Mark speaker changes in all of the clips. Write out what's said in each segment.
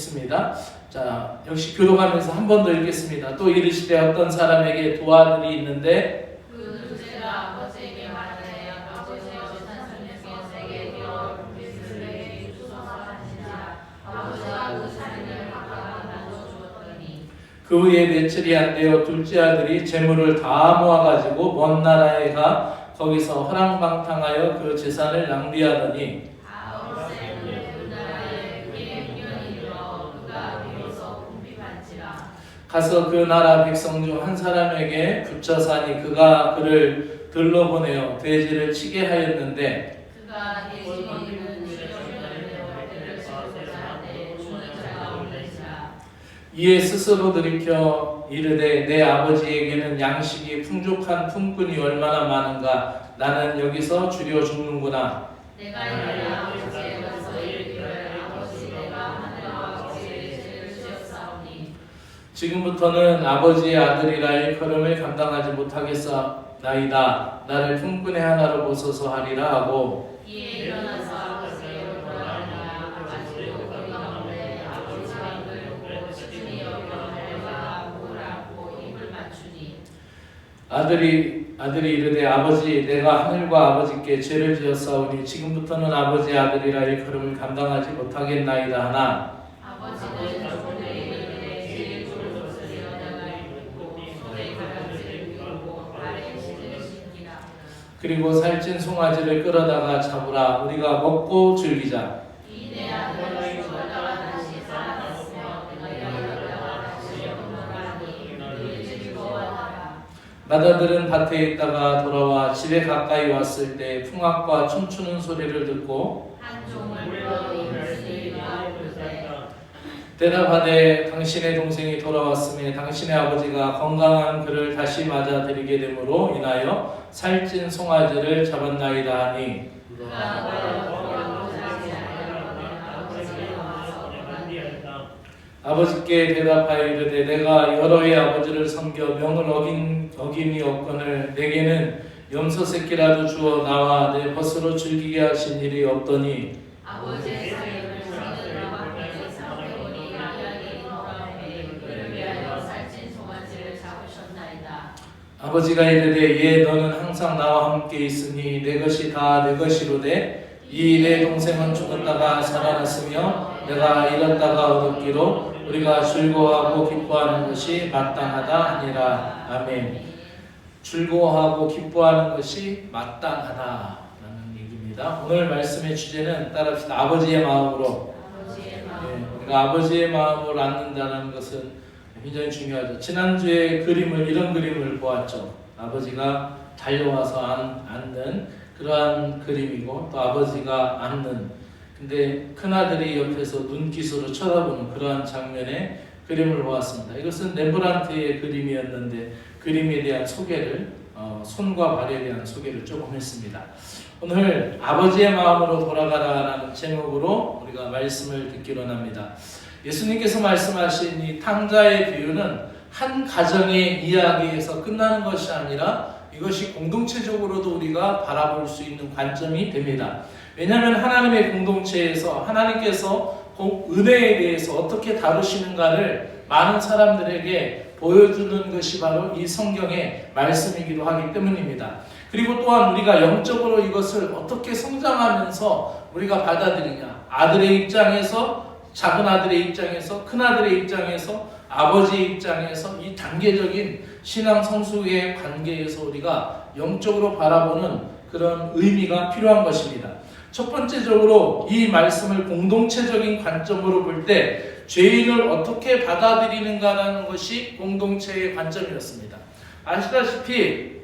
Speaker 1: 했습니다. 자, 역시 교도관에서 한 번 더 읽겠습니다. 또 이르시되 어떤 사람에게 두 아들이 있는데
Speaker 2: 그그그
Speaker 1: 후에 며칠이 안 되어 둘째 아들이 재물을 다 모아가지고 먼 나라에 가 거기서 허랑방탕하여 그 재산을 낭비하더니 가서 그 나라 백성 중 한 사람에게 붙여 사니 그가 그를 들러보내어 돼지를 치게 하였는데
Speaker 2: 그가
Speaker 1: 이에 스스로 들이켜 이르되 내 아버지에게는 양식이 풍족한 품꾼이 얼마나 많은가? 나는 여기서 줄여 죽는구나.
Speaker 2: 내가 이르되 아버지에
Speaker 1: 지금부터는 아버지의 아들이라 일컬음을 감당하지 못하겠사나이다. 나를 품꾼의 하나로 보소서 하리라 하고
Speaker 2: 이에 일어나서 여겨 입을 맞추니.
Speaker 1: 아들이 아들이 이르되 아버지 내가 하늘과 아버지께 죄를 지었사오니 지금부터는 아버지의 아들이라 일컬음을 감당하지 못하겠나이다 하나.
Speaker 2: 아버지는
Speaker 1: 그리고 살찐 송아지를 끌어다가 잡으라. 우리가 먹고 즐기자. 마다들은 밭에 있다가 돌아와 집에 가까이 왔을 때 풍악과 춤추는 소리를 듣고 대답하되 당신의 동생이 돌아왔으니 당신의 아버지가 건강한 그를 다시 맞아들이게 되므로 인하여 살찐 송아지를 잡았나이다 하니. 아버지께 대답하여 이르되 내가 여러 해 아버지를 섬겨 명을 어긴, 어김이 없거늘 내게는 염소 새끼라도 주어 나와 내 벗으로 즐기게 하신 일이 없더니.
Speaker 2: 아버지의 사역을 사느라 함께 상태오니 이야기 인도하에 그를 위하여 살찐 송아지를 잡으셨나이다
Speaker 1: 아버지가 이르되 예 너는 항상 나와 함께 있으니 내 것이 다 내 것이로되 이 내 동생은 죽었다가 살아났으며 내가 잃었다가 얻었기로 우리가 즐거워하고 기뻐하는 것이 마땅하다 하니라. 아멘. 즐거워하고 기뻐하는 것이 마땅하다라는 얘기입니다. 오늘 말씀의 주제는 따라합시다. 아버지의 마음으로.
Speaker 2: 아버지의
Speaker 1: 예,
Speaker 2: 마음.
Speaker 1: 우리가 아버지의 마음을 안는다는 것은 굉장히 중요하죠. 지난주에 그림을 이런 그림을 보았죠. 아버지가 달려와서 안, 안는 그러한 그림이고 또 아버지가 안는 근데 큰아들이 옆에서 눈기수로 쳐다보는 그러한 장면의 그림을 보았습니다. 이것은 렘브란트의 그림이었는데 그림에 대한 소개를 어, 손과 발에 대한 소개를 조금 했습니다. 오늘 아버지의 마음으로 돌아가라라는 제목으로 우리가 말씀을 듣기로 합니다. 예수님께서 말씀하신 이 탕자의 비유는 한 가정의 이야기에서 끝나는 것이 아니라 이것이 공동체적으로도 우리가 바라볼 수 있는 관점이 됩니다. 왜냐하면 하나님의 공동체에서 하나님께서 공- 은혜에 대해서 어떻게 다루시는가를 많은 사람들에게 보여주는 것이 바로 이 성경의 말씀이기도 하기 때문입니다. 그리고 또한 우리가 영적으로 이것을 어떻게 성장하면서 우리가 받아들이냐. 아들의 입장에서 작은 아들의 입장에서 큰 아들의 입장에서 아버지의 입장에서 이 단계적인 신앙 성숙의 관계에서 우리가 영적으로 바라보는 그런 의미가 필요한 것입니다. 첫 번째적으로 이 말씀을 공동체적인 관점으로 볼 때 죄인을 어떻게 받아들이는가라는 것이 공동체의 관점이었습니다. 아시다시피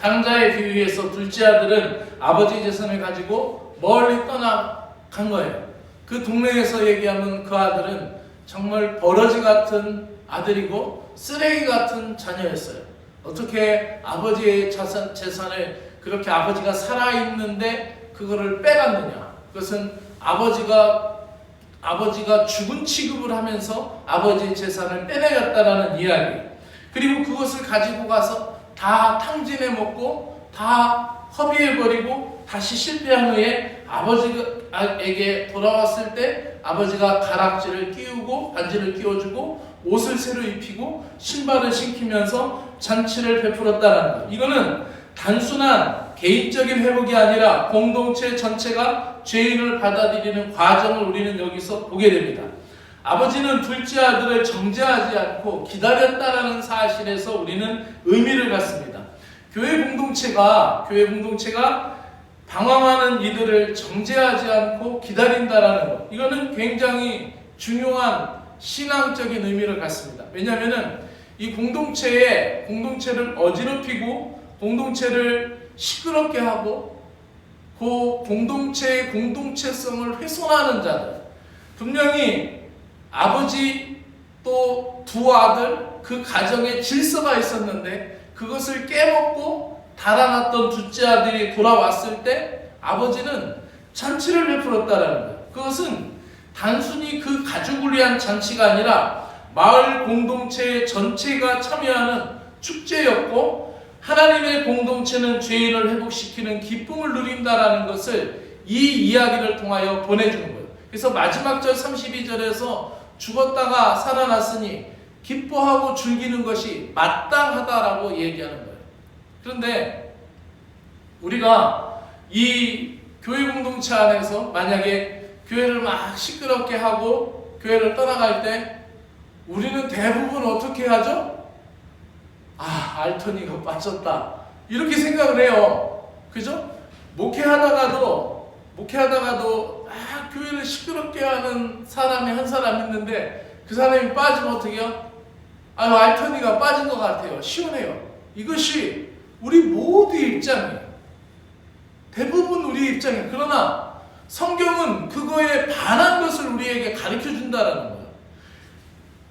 Speaker 1: 당자의 비유에서 둘째 아들은 아버지 재산을 가지고 멀리 떠나간 거예요. 그 동네에서 얘기하면 그 아들은 정말 버러지 같은 아들이고 쓰레기 같은 자녀였어요. 어떻게 아버지의 자산, 재산을 그렇게 아버지가 살아있는데 그거를 빼갔느냐. 그것은 아버지가 아버지가 죽은 취급을 하면서 아버지의 재산을 빼내갔다라는 이야기. 그리고 그것을 가지고 가서 다 탕진해 먹고 다 허비해 버리고 다시 실패한 후에 아버지에게 돌아왔을 때 아버지가 가락지를 끼우고 반지를 끼워주고 옷을 새로 입히고 신발을 신기면서 잔치를 베풀었다는 것. 이거는 단순한 개인적인 회복이 아니라 공동체 전체가 죄인을 받아들이는 과정을 우리는 여기서 보게 됩니다. 아버지는 둘째 아들을 정죄하지 않고 기다렸다라는 사실에서 우리는 의미를 갖습니다. 교회 공동체가 교회 공동체가 방황하는 이들을 정죄하지 않고 기다린다라는 것. 이거는 굉장히 중요한 신앙적인 의미를 갖습니다. 왜냐하면은 이 공동체에 공동체를 어지럽히고 공동체를 시끄럽게 하고 그 공동체의 공동체성을 훼손하는 자들 분명히 아버지 또 두 아들 그 가정에 질서가 있었는데 그것을 깨먹고 달아났던 둘째 아들이 돌아왔을 때 아버지는 잔치를 베풀었다라는 거예요. 그것은 단순히 그 가족을 위한 잔치가 아니라 마을 공동체 전체가 참여하는 축제였고 하나님의 공동체는 죄인을 회복시키는 기쁨을 누린다라는 것을 이 이야기를 통하여 보내주는 거예요. 그래서 마지막 절 32절에서 죽었다가 살아났으니 기뻐하고 즐기는 것이 마땅하다라고 얘기하는 거예요. 그런데 우리가 이 교회 공동체 안에서 만약에 교회를 막 시끄럽게 하고 교회를 떠나갈 때 우리는 대부분 어떻게 하죠? 아, 알토니가 빠졌다. 이렇게 생각을 해요. 그죠? 목회하다가도, 목회하다가도, 아, 교회를 시끄럽게 하는 사람이 한 사람 있는데 그 사람이 빠지면 어떻게 해요? 아유, 알토니가 빠진 것 같아요. 시원해요. 이것이 우리 모두의 입장이에요. 대부분 우리의 입장이에요. 그러나 성경은 그거에 반한 것을 우리에게 가르쳐 준다라는 거예요.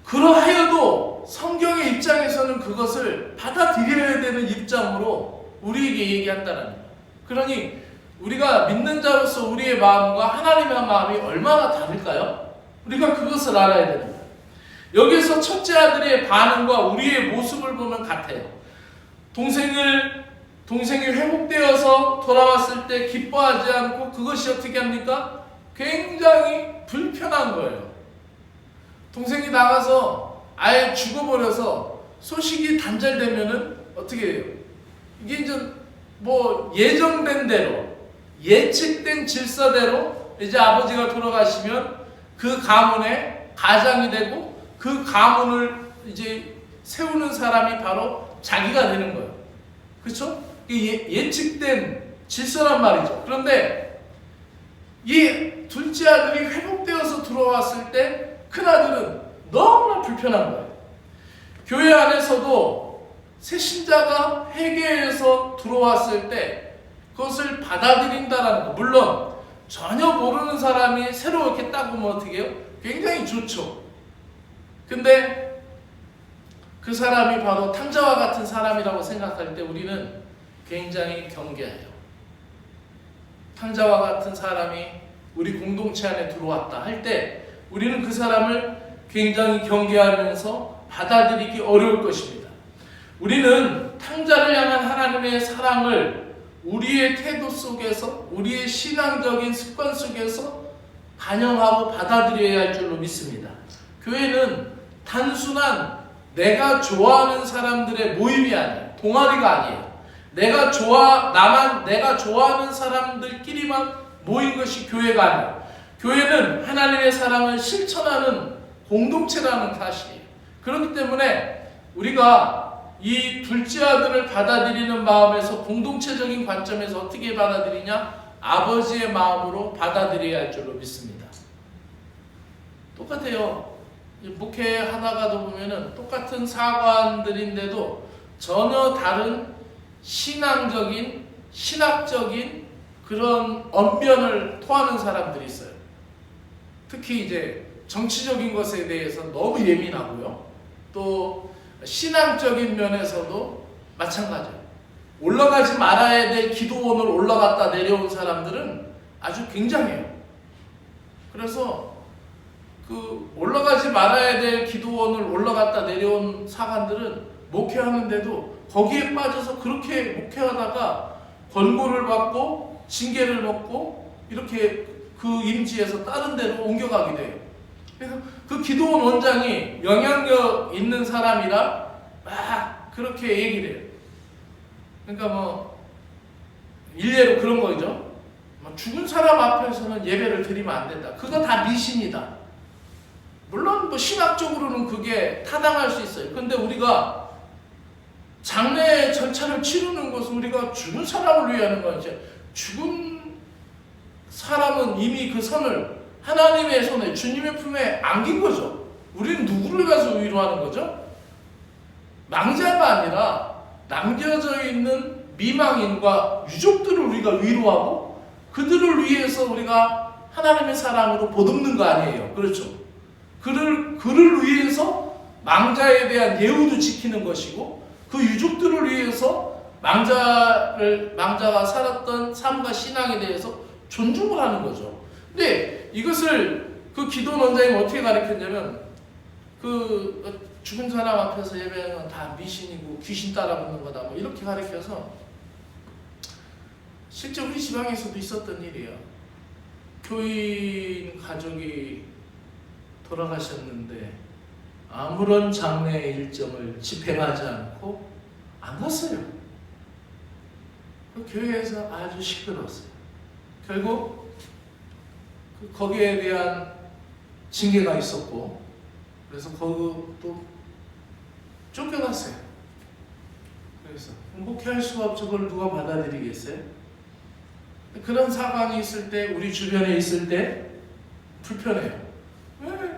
Speaker 1: 그러하여도 성경의 입장에서는 그것을 받아들여야 되는 입장으로 우리에게 얘기한다는 거예요. 그러니 우리가 믿는 자로서 우리의 마음과 하나님의 마음이 얼마나 다를까요? 우리가 그것을 알아야 거예요. 여기서 첫째 아들의 반응과 우리의 모습을 보면 같아요. 동생을 동생이 회복되어서 돌아왔을 때 기뻐하지 않고 그것이 어떻게 합니까? 굉장히 불편한 거예요. 동생이 나가서 아예 죽어버려서 소식이 단절되면은 어떻게 해요? 이게 이제 뭐 예정된 대로 예측된 질서대로 이제 아버지가 돌아가시면 그 가문의 가장이 되고 그 가문을 이제 세우는 사람이 바로 자기가 되는 거예요. 그렇죠? 예, 예측된 질서란 말이죠. 그런데 이 둘째 아들이 회복되어서 들어왔을 때 큰 아들은 너무나 불편한 거예요. 교회 안에서도 새 신자가 회개해서 들어왔을 때 그것을 받아들인다라는 거. 물론 전혀 모르는 사람이 새로 이렇게 딱 오면 어떻게 해요? 굉장히 좋죠. 근데 그 사람이 바로 탕자와 같은 사람이라고 생각할 때 우리는 굉장히 경계해요. 탕자와 같은 사람이 우리 공동체 안에 들어왔다 할 때 우리는 그 사람을 굉장히 경계하면서 받아들이기 어려울 것입니다. 우리는 탕자를 향한 하나님의 사랑을 우리의 태도 속에서 우리의 신앙적인 습관 속에서 반영하고 받아들여야 할 줄로 믿습니다. 교회는 단순한 내가 좋아하는 사람들의 모임이 아니에요. 동아리가 아니에요. 내가 좋아 나만 내가 좋아하는 사람들끼리만 모인 것이 교회가 아니에요. 교회는 하나님의 사랑을 실천하는 공동체라는 사실이에요. 그렇기 때문에 우리가 이 둘째 아들을 받아들이는 마음에서 공동체적인 관점에서 어떻게 받아들이냐? 아버지의 마음으로 받아들여야 할 줄로 믿습니다. 똑같아요. 목회 하다가도 보면은 똑같은 사관들인데도 전혀 다른 신앙적인, 신학적인 그런 언변을 토하는 사람들이 있어요. 특히 이제 정치적인 것에 대해서 너무 예민하고요. 또 신앙적인 면에서도 마찬가지예요. 올라가지 말아야 될 기도원을 올라갔다 내려온 사람들은 아주 굉장해요. 그래서 그 올라가지 말아야 될 기도원을 올라갔다 내려온 사관들은 목회하는데도 거기에 빠져서 그렇게 목회하다가 권고를 받고 징계를 먹고 이렇게 그그 임지에서 다른 데로 옮겨가게 돼요. 그래서 그 기도원 원장이 영향력 있는 사람이라 막 그렇게 얘기를 해요. 그러니까 뭐 일례로 그런 거죠. 뭐 죽은 사람 앞에서는 예배를 드리면 안 된다. 그거 다 미신이다. 물론 뭐 신학적으로는 그게 타당할 수 있어요. 근데 우리가 장례 절차를 치르는 것은 우리가 죽은 사람을 위하는 거지. 죽은 사람은 이미 그 선을 하나님의 손에 주님의 품에 안긴 거죠. 우리는 누구를 가서 위로하는 거죠? 망자가 아니라 남겨져 있는 미망인과 유족들을 우리가 위로하고 그들을 위해서 우리가 하나님의 사랑으로 보듬는 거 아니에요. 그렇죠? 그를 그를 위해서 망자에 대한 예우도 지키는 것이고 그 유족들을 위해서 망자를 망자가 살았던 삶과 신앙에 대해서 존중을 하는 거죠. 근데 이것을 그 기도 원장이 어떻게 가르쳤냐면 그 죽은 사람 앞에서 예배하는 건다 미신이고 귀신 따라붙는 거다 뭐 이렇게 가르쳐서 실제 우리 지방에서도 있었던 일이에요. 교인 가족이 돌아가셨는데 아무런 장례 일정을 집행하지 않고 안 갔어요. 그 교회에서 아주 시끄러웠어요. 결국 그 거기에 대한 징계가 있었고 그래서 거기도 쫓겨났어요. 그래서 목회할 수가 없죠. 그걸 누가 받아들이겠어요? 그런 상황이 있을 때 우리 주변에 있을 때 불편해요. 왜?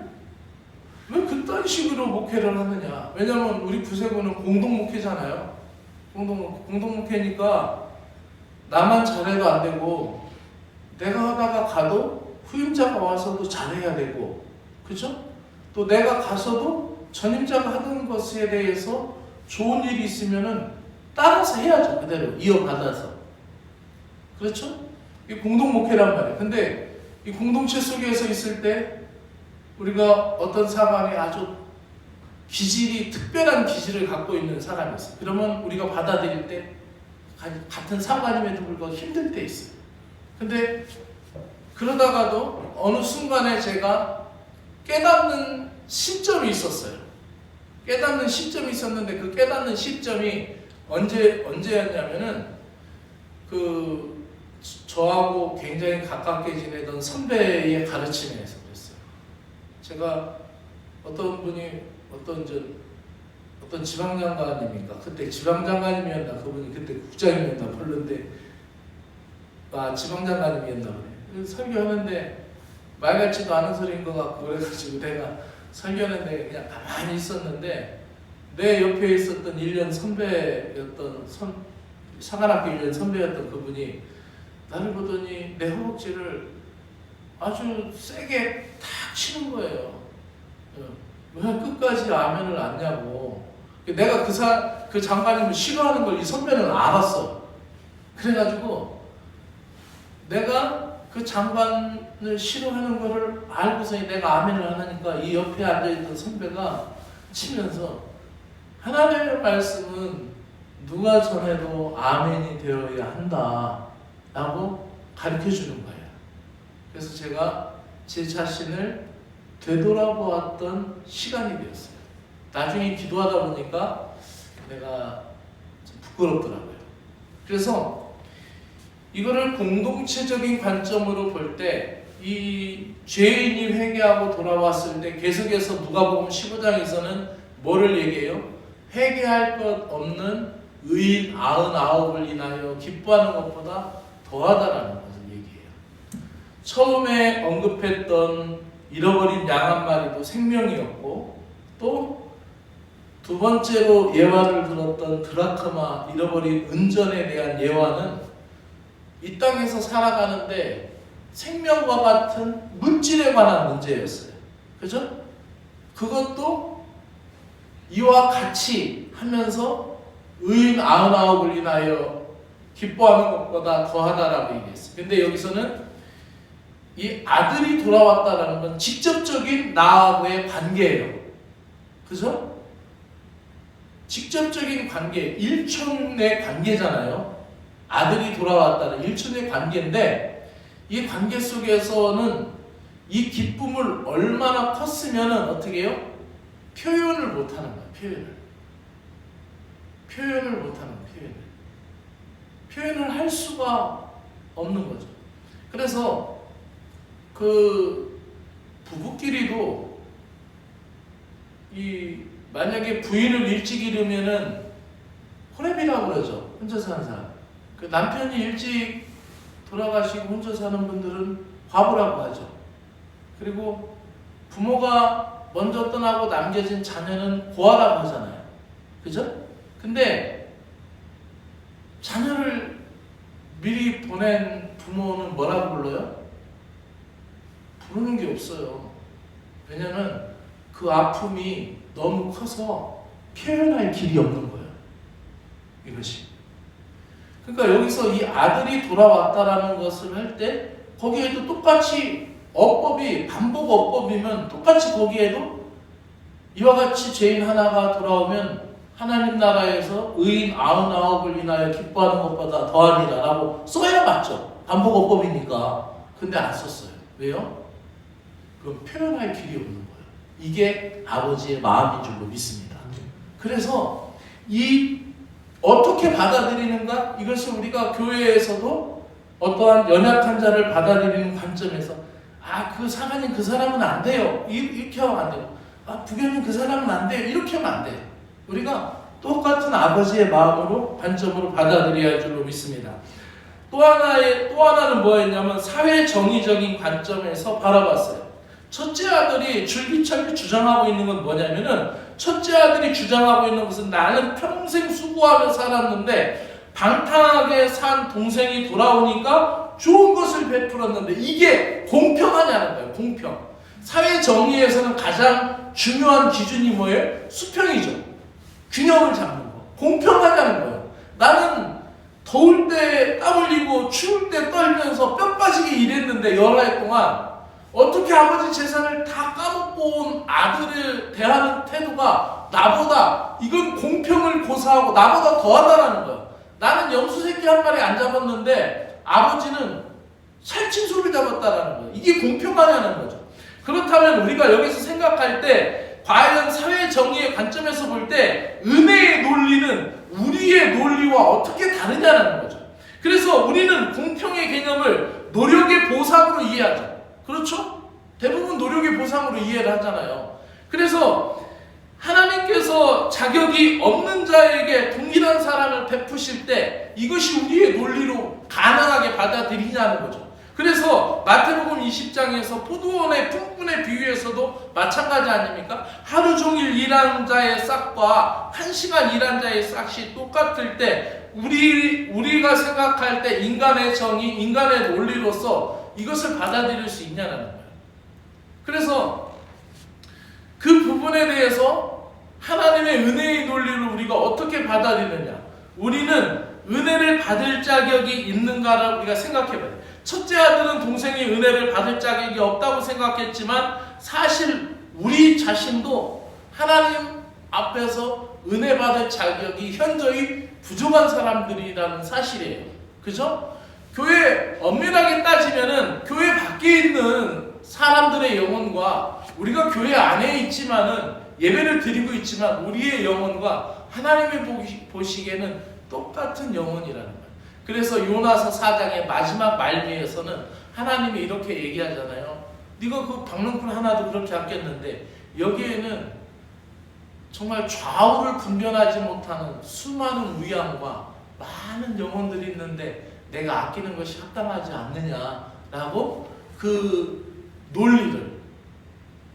Speaker 1: 왜 그딴 식으로 목회를 하느냐? 왜냐면 우리 구세군은 공동 목회잖아요. 공동 공동 목회니까 나만 잘해도 안 되고 내가 하다가 가도 후임자가 와서도 잘해야 되고 그죠? 또 내가 가서도 전임자가 하던 것에 대해서 좋은 일이 있으면은 따라서 해야죠 그대로 이어받아서 그렇죠? 이 공동 목회란 말이에요. 근데 이 공동체 속에서 있을 때 우리가 어떤 상황에 아주 기질이 특별한 기질을 갖고 있는 사람이 있어요. 그러면 우리가 받아들일 때 같은 상관임에도 불구하고 힘들 때 있어요. 근데 그러다가도 어느 순간에 제가 깨닫는 시점이 있었어요. 깨닫는 시점이 있었는데 그 깨닫는 시점이 언제 언제였냐면은 그 저하고 굉장히 가깝게 지내던 선배의 가르침에서. 제가 어떤 분이 어떤 저 어떤 지방장관님인가? 그때 지방장관님이었나? 그분이 그때 국장이었나? 별론데 아 지방장관님이었나 그래. 설교하는데 말 같지도 않은 소리인 것 같고 그래가지고 내가 설교하는데 그냥 가만히 있었는데 내 옆에 있었던 1년 선배였던 선 사관학교 1년 선배였던 그분이 나를 보더니 내 허벅지를 아주 세게 탁 치는 거예요. 어, 왜 끝까지 아멘을 안냐고. 내가 그 사, 그 장관님을 싫어하는 걸 이 선배는 알았어. 그래가지고 내가 그 장관을 싫어하는 거를 알고서 내가 아멘을 안 하니까 이 옆에 앉아있던 선배가 치면서 하나님의 말씀은 누가 전해도 아멘이 되어야 한다. 라고 가르쳐 주는 거예요. 그래서 제가 제 자신을 되돌아보았던 시간이 되었어요. 나중에 기도하다 보니까 내가 좀 부끄럽더라고요. 그래서 이거를 공동체적인 관점으로 볼 때 이 죄인이 회개하고 돌아왔을 때 계속해서 누가복음 15장에서는 뭐를 얘기해요? 회개할 것 없는 의인 아흔아홉을 인하여 기뻐하는 것보다 더하다라는 얘기해요. 처음에 언급했던 잃어버린 양 한 마리도 생명이었고 또 두 번째로 예화를 들었던 드라크마 잃어버린 은전에 대한 예화는 이 땅에서 살아가는데 생명과 같은 물질에 관한 문제였어요. 그죠? 그것도 이와 같이 하면서 의인 아흔아홉을 인하여 기뻐하는 것보다 더하다라고 얘기했어요. 근데 여기서는 이 아들이 돌아왔다라는 건 직접적인 나하고의 관계예요. 그죠? 직접적인 관계, 일촌의 관계잖아요. 아들이 돌아왔다는 일촌의 관계인데 이 관계 속에서는 이 기쁨을 얼마나 컸으면은 어떻게 해요? 표현을 못하는 거야. 표현을. 표현을 못하는. 표현을. 표현을 할 수가 없는 거죠. 그래서 그 부부끼리도 이 만약에 부인을 일찍 잃으면은 호랩이라고 그러죠. 혼자 사는 사람. 그 남편이 일찍 돌아가시고 혼자 사는 분들은 과부라고 하죠. 그리고 부모가 먼저 떠나고 남겨진 자녀는 고아라고 하잖아요. 그죠? 근데 자녀를 미리 보낸 부모는 뭐라고 불러요? 부르는 게 없어요. 왜냐면 그 아픔이 너무 커서 표현할 길이 없는 거예요. 이것이. 그러니까 여기서 이 아들이 돌아왔다라는 것을 할 때 거기에도 똑같이 어법이 반복 어법이면 똑같이 거기에도 이와 같이 죄인 하나가 돌아오면 하나님 나라에서 의인 아흔아홉을 인하여 기뻐하는 것보다 더하니라라고 써야 맞죠. 반복 어법이니까. 근데 안 썼어요. 왜요? 그럼 표현할 길이 없는 거예요. 이게 아버지의 마음인 줄로 믿습니다. 그래서 이 어떻게 받아들이는가? 이것을 우리가 교회에서도 어떠한 연약한 자를 받아들이는 관점에서 아 그 사관님 그 사람은 안 돼요. 이- 이렇게 하면 안 돼요. 아 부교님 그 사람은 안 돼요. 이렇게 하면 안 돼요. 우리가 똑같은 아버지의 마음으로 관점으로 받아들여야 할 줄로 믿습니다. 또 하나의 또 하나는 뭐였냐면 사회 정의적인 관점에서 바라봤어요 첫째 아들이 줄기차게 주장하고 있는 건 뭐냐면은 첫째 아들이 주장하고 있는 것은 나는 평생 수고하며 살았는데 방탕하게 산 동생이 돌아오니까 좋은 것을 베풀었는데 이게 공평하냐는 거예요. 공평. 사회 정의에서는 가장 중요한 기준이 뭐예요? 수평이죠. 균형을 잡는 거. 공평하냐는 거예요. 나는 더울 때 땀 흘리고 추울 때 떨면서 뼈 빠지게 일했는데 열흘 동안 어떻게 아버지 재산을 다 까먹고 온 아들을 대하는 태도가 나보다 이건 공평을 고사하고 나보다 더하다라는 거예요. 나는 염소 새끼 한 마리 안 잡았는데 아버지는 살찐 소를 잡았다라는 거예요. 이게 공평하냐는 거죠. 그렇다면 우리가 여기서 생각할 때 과연 사회 정의의 관점에서 볼 때 은혜의 논리는 우리의 논리와 어떻게 다르냐는 거죠. 그래서 우리는 공평의 개념을 노력의 보상으로 이해하죠. 그렇죠? 대부분 노력의 보상으로 이해를 하잖아요. 그래서 하나님께서 자격이 없는 자에게 동일한 사랑을 베푸실 때 이것이 우리의 논리로 가능하게 받아들이냐는 거죠. 그래서 마태복음 20장에서 포도원의 품꾼의 비유에서도 마찬가지 아닙니까? 하루 종일 일한 자의 싹과 한 시간 일한 자의 싹이 똑같을 때 우리 우리가 생각할 때 인간의 정의, 인간의 논리로서 이것을 받아들일 수 있냐는 거예요. 그래서 그 부분에 대해서 하나님의 은혜의 논리를 우리가 어떻게 받아들이느냐? 우리는 은혜를 받을 자격이 있는가를 우리가 생각해 돼. 첫째 아들은 동생이 은혜를 받을 자격이 없다고 생각했지만 사실 우리 자신도 하나님 앞에서 은혜 받을 자격이 현저히 부족한 사람들이라는 사실이에요. 그죠? 교회 엄밀하게 따지면은 교회 밖에 있는 사람들의 영혼과 우리가 교회 안에 있지만은 예배를 드리고 있지만 우리의 영혼과 하나님이 보시- 보시기에는 똑같은 영혼이라는 거예요. 그래서 요나서 4장의 마지막 말미에서는 하나님이 이렇게 얘기하잖아요. 네가 그 박능풀 하나도 그렇게 아꼈는데 여기에는 정말 좌우를 분별하지 못하는 수많은 위암과 많은 영혼들이 있는데 내가 아끼는 것이 합당하지 않느냐라고 그 논리를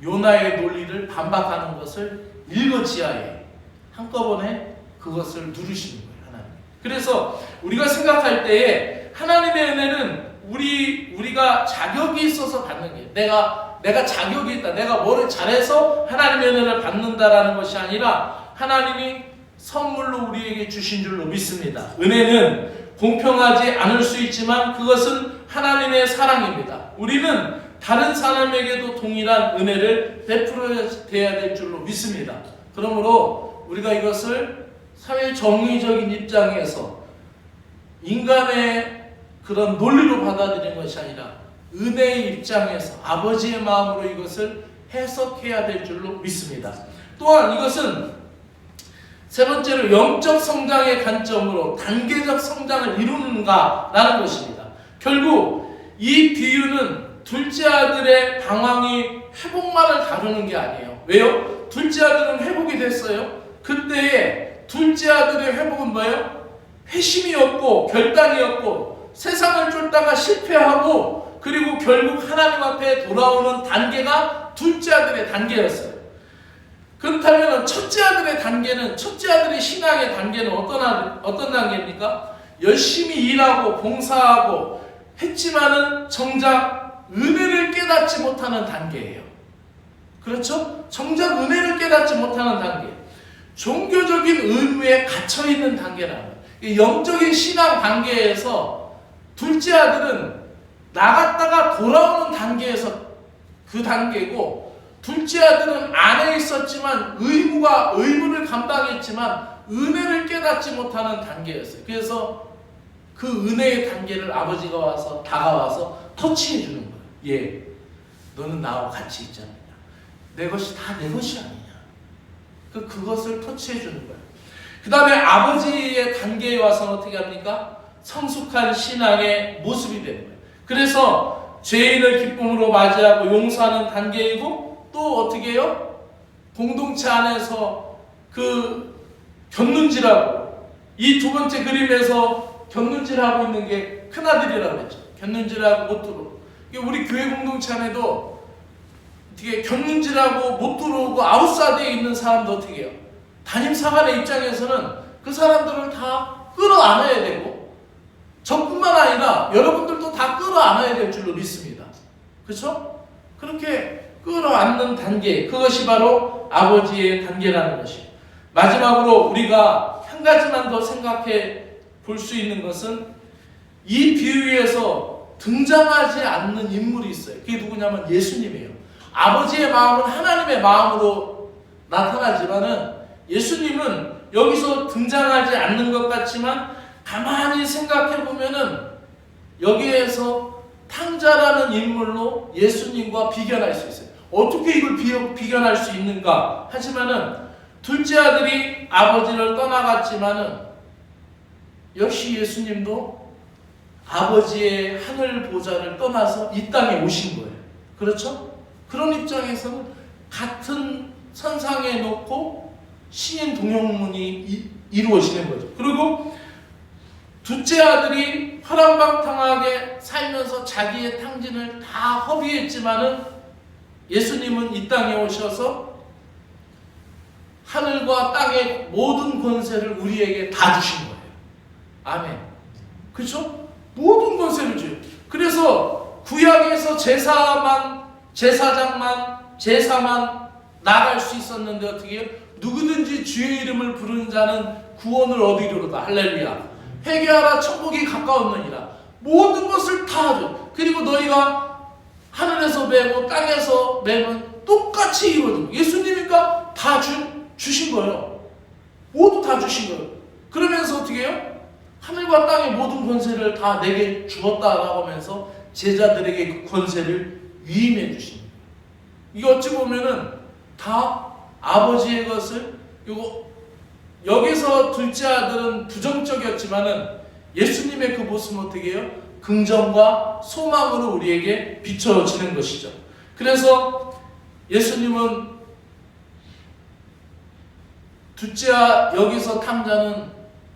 Speaker 1: 요나의 논리를 반박하는 것을 일거지하에 한꺼번에 그것을 누르시는 거예요 하나님. 그래서 우리가 생각할 때에 하나님의 은혜는 우리 우리가 자격이 있어서 받는 게 내가 내가 자격이 있다. 내가 뭐를 잘해서 하나님의 은혜를 받는다라는 것이 아니라 하나님이 선물로 우리에게 주신 줄로 믿습니다. 은혜는 공평하지 않을 수 있지만 그것은 하나님의 사랑입니다. 우리는 다른 사람에게도 동일한 은혜를 베풀어야 될 줄로 믿습니다. 그러므로 우리가 이것을 사회 정의적인 입장에서 인간의 그런 논리로 받아들이는 것이 아니라 은혜의 입장에서 아버지의 마음으로 이것을 해석해야 될 줄로 믿습니다. 또한 이것은 세 번째로 영적 성장의 관점으로 단계적 성장을 이루는가라는 것입니다. 결국 이 비유는 둘째 아들의 방황이 회복만을 다루는 게 아니에요. 왜요? 둘째 아들은 회복이 됐어요. 그때에 둘째 아들의 회복은 뭐예요? 회심이었고 결단이었고 세상을 쫓다가 실패하고 그리고 결국 하나님 앞에 돌아오는 단계가 둘째 아들의 단계였어요. 그렇다면 첫째 아들의 단계는 첫째 아들의 신앙의 단계는 어떤 어떤 단계입니까? 열심히 일하고 봉사하고 했지만은 정작 은혜를 깨닫지 못하는 단계예요. 그렇죠? 정작 은혜를 깨닫지 못하는 단계. 종교적인 의무에 갇혀 있는 단계라는 영적인 신앙 단계에서 둘째 아들은 나갔다가 돌아오는 단계에서 그 단계고 둘째 아들은 안에 있었지만 의무가 의무를 감당했지만 은혜를 깨닫지 못하는 단계였어요. 그래서 그 은혜의 단계를 아버지가 와서 다가와서 터치해 주는 거예요. 예, 너는 나와 같이 않느냐? 내 것이 다 내 것이 아니냐? 그 그것을 터치해 주는 거예요. 그 다음에 아버지의 단계에 와서 어떻게 합니까? 성숙한 신앙의 모습이 되는 거예요. 그래서 죄인을 기쁨으로 맞이하고 용서하는 단계이고 또 어떻게 해요? 공동체 안에서 그 견눈질하고 이 두 번째 그림에서 견눈질하고 있는 게 큰아들이라고 했죠. 견눈질하고 못 들어. 우리 교회 공동체 안에도 어떻게 견눈질하고 못 들어오고 아웃사이드에 있는 사람도 어떻게 해요? 담임 사관의 입장에서는 그 사람들을 다 끌어안아야 되고 저뿐만 아니라 여러분들도 다 끌어안아야 될 줄로 믿습니다. 그렇죠? 그렇게 끌어안는 단계 그것이 바로 아버지의 단계라는 것이. 마지막으로 우리가 한 가지만 더 생각해 볼 수 있는 것은 이 비유에서 등장하지 않는 인물이 있어요. 그게 누구냐면 예수님이에요. 아버지의 마음은 하나님의 마음으로 나타나지만은 예수님은 여기서 등장하지 않는 것 같지만 가만히 생각해 보면은 여기에서 탕자라는 인물로 예수님과 비견할 수 있어요. 어떻게 이걸 비, 비견할 수 있는가? 하지만은 둘째 아들이 아버지를 떠나갔지만은 역시 예수님도 아버지의 하늘 보좌를 떠나서 이 땅에 오신 거예요. 그렇죠? 그런 입장에서는 같은 선상에 놓고 신인 동용문이 이, 이루어지는 거죠. 그리고 둘째 아들이 화랑방탕하게 살면서 자기의 탕진을 다 허비했지만은 예수님은 이 땅에 오셔서 하늘과 땅의 모든 권세를 우리에게 다 주신 거예요. 아멘. 그렇죠? 모든 권세를 줘요. 그래서 구약에서 제사만 제사장만 제사만 나갈 수 있었는데 어떻게 해요? 누구든지 주의 이름을 부르는 자는 구원을 얻으리로다. 할렐루야. 회개하라 천국이 가까웠느니라. 모든 것을 다 줘. 그리고 너희가 하늘에서 매고 땅에서 매면 똑같이 이루어지고 예수님이니까 다 주, 주신 거예요. 모두 다 주신 거예요. 그러면서 어떻게 해요? 하늘과 땅의 모든 권세를 다 내게 주었다라고 하면서 제자들에게 그 권세를 위임해 거예요. 이게 어찌 보면은 다 아버지의 것을 이거 여기서 둘째 아들은 부정적이었지만은 예수님의 그 모습은 어떻게 해요? 긍정과 소망으로 우리에게 비춰지는 것이죠. 그래서 예수님은 둘째 아- 여기서 탕자는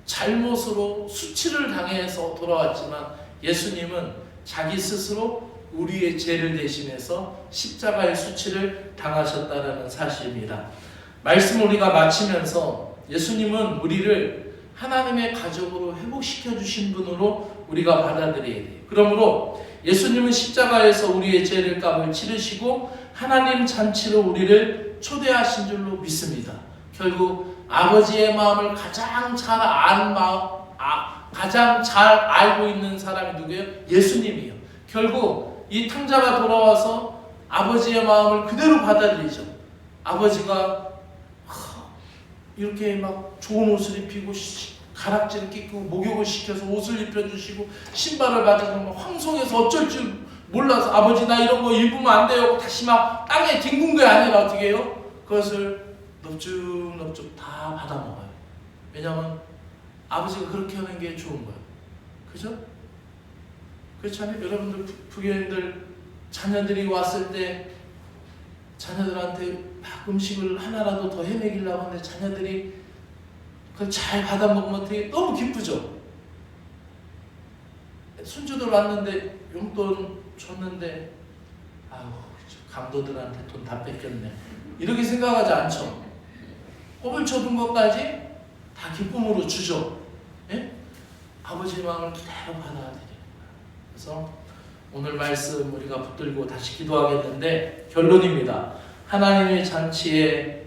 Speaker 1: 잘못으로 수치를 당해서 돌아왔지만 예수님은 자기 스스로 우리의 죄를 대신해서 십자가의 수치를 당하셨다는 사실입니다. 말씀 우리가 마치면서 예수님은 우리를 하나님의 가족으로 회복시켜 주신 분으로 우리가 받아들여야 돼요. 그러므로 예수님은 십자가에서 우리의 죄를 값을 치르시고 하나님 잔치로 우리를 초대하신 줄로 믿습니다. 결국 아버지의 마음을 가장 잘 아는 마음, 아, 가장 잘 알고 있는 사람이 누구예요? 예수님이에요. 결국 이 탕자가 돌아와서 아버지의 마음을 그대로 받아들이죠. 아버지가 하, 이렇게 막 좋은 옷을 입히고 시- 가락지를 끼고 목욕을 시켜서 옷을 입혀주시고 신발을 막 황송해서 어쩔 줄 몰라서 아버지 나 이런 거 입으면 안 돼요 다시 막 땅에 뒹군 게 아니라 어떻게 해요? 그것을 넙죽넙죽 다 받아 먹어요 왜냐하면 아버지가 그렇게 하는 게 좋은 거예요 그죠? 그렇잖아요 여러분들 부- 부교인들 자녀들이 왔을 때 자녀들한테 막 음식을 하나라도 더 해먹이려고 하는데 자녀들이 그걸 잘 받아먹으면 되게 너무 기쁘죠. 손주들 왔는데 용돈 줬는데 아우 저 강도들한테 돈 다 뺏겼네. 이렇게 생각하지 않죠. 꼽을 쳐둔 것까지 다 기쁨으로 주죠. 예? 아버지 마음을 그대로 받아들이는 거예요. 그래서 오늘 말씀 우리가 붙들고 다시 기도하겠는데 결론입니다. 하나님의 잔치에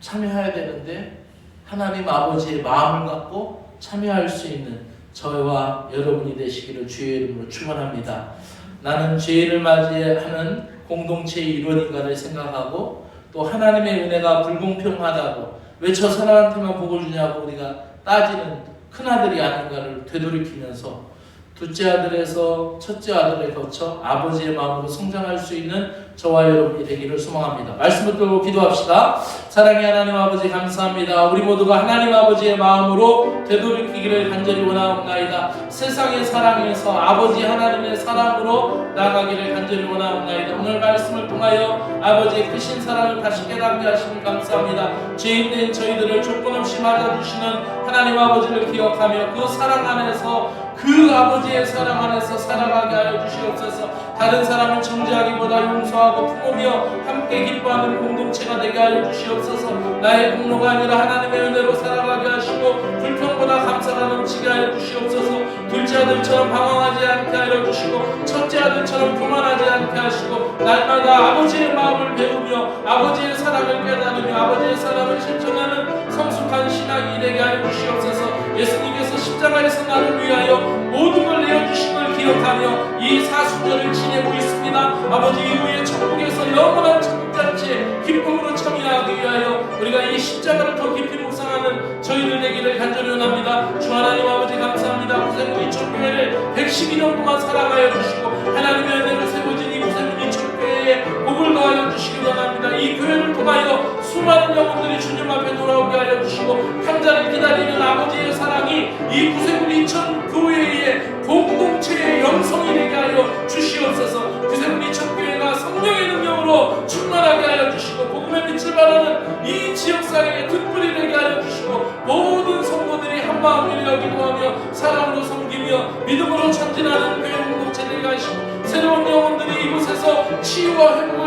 Speaker 1: 참여해야 되는데 하나님 아버지의 마음을 갖고 참여할 수 있는 저와 여러분이 되시기를 주의 이름으로 축원합니다. 나는 죄를 맞이하는 공동체의 일원인가를 생각하고 또 하나님의 은혜가 불공평하다고 왜 저 사람한테만 복을 주냐고 우리가 따지는 큰 아들이 아닌가를 되돌이키면서 둘째 아들에서 첫째 아들에 거쳐 아버지의 마음으로 성장할 수 있는 저와 여러분이 되기를 소망합니다. 말씀을 들고 기도합시다. 사랑의 하나님 아버지 감사합니다. 우리 모두가 하나님 아버지의 마음으로 되돌이키기를 간절히 원하옵나이다. 세상의 사랑에서 아버지 하나님의 사랑으로 나가기를 간절히 원하옵나이다. 오늘 말씀을 통하여 아버지의 크신 사랑을 다시 깨닫게 하시니 감사합니다. 죄인된 저희들을 조건 없이 맞아주시는 하나님 아버지를 기억하며 그 사랑 안에서 그 아버지의 사랑 안에서 살아가게 하여 주시옵소서. 다른 사람을 정죄하기보다 용서하고 품으며 함께 기뻐하는 공동체가 되게 하여 주시옵소서. 나의 공로가 아니라 하나님의 은혜로 살아가게 하시고 불평보다 감사가 넘치게 하여 주시옵소서. 둘째 아들처럼 방황하지 않게 하여 주시고 첫째 아들처럼 교만하지 않게 하시고 날마다 아버지의 마음을 배우며 아버지의 사랑을 깨달으며 아버지의 사랑을 실천하는 성숙한 신앙이 되게 하여 주시옵소서. 예수님께서 십자가에서 나를 위하여 모든 걸 내어주신 걸 기억하며 이 사순절을 지내고 있습니다. 아버지 이후에 천국에서 영원한 천국잔치에 기쁨으로 참여하기 위하여 우리가 이 십자가를 더 깊이 묵상하는 저희들 되기를 간절히 원합니다. 주 하나님 아버지 감사합니다. 구세군 이 천교회를 112년 동안 사랑하여 주시고 하나님의 은혜로 세워진 이 구세군 이 천교회에 복을 더하여 주시기 원합니다. 이 교회를 통하여 수많은 영혼들이 주님 앞에 돌아오게 하여 주시고 탕자를 기다리는 아버지의 사랑이 이 구세군 이천 교회의 공동체의 영성이 되게 하여 주시옵소서. 구세군 이천 교회가 성령의 능력으로 충만하게 하여 주시고 복음의 빛을 발하는 이 지역사회의 등불이 되게 하여 주시고 모든 성도들이 한마음 일려 기도하며 사랑으로 섬기며 믿음으로 전진하는 교회 공동체 되게 하시고 새로운 영혼들이 이곳에서 치유와 회복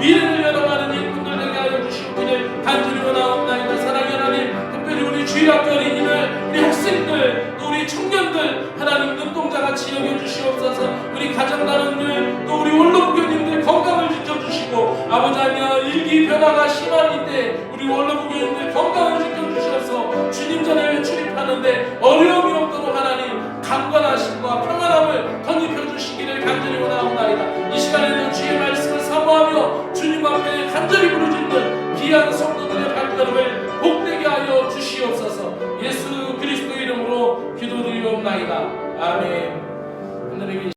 Speaker 1: 미래를 열어가는 일꾼들 되게 하여 주시기를 간절히 원하옵나이다. 사랑의 하나님 특별히 우리 주일학교 어린이들 우리 학생들 또 우리 청년들 하나님 눈동자같이 여겨주시옵소서. 우리 가정가족들 또 우리 원로부교님들 건강을 지켜주시고 아버지 하며 일기 변화가 심한 이때 우리 원로부교님들 건강을 지켜주셔서 주님 전에 출입하는데 어려움이 없도록 하나님 강건하심과 평안함을 덧입혀 주시기를 간절히 원하옵나이다. 이 시간에도 주의 앞에 간절히 부르짖는 귀한 성도들의 발걸음을 복되게 하여 주시옵소서 예수 그리스도 이름으로 기도드리옵나이다. 아멘. 하늘의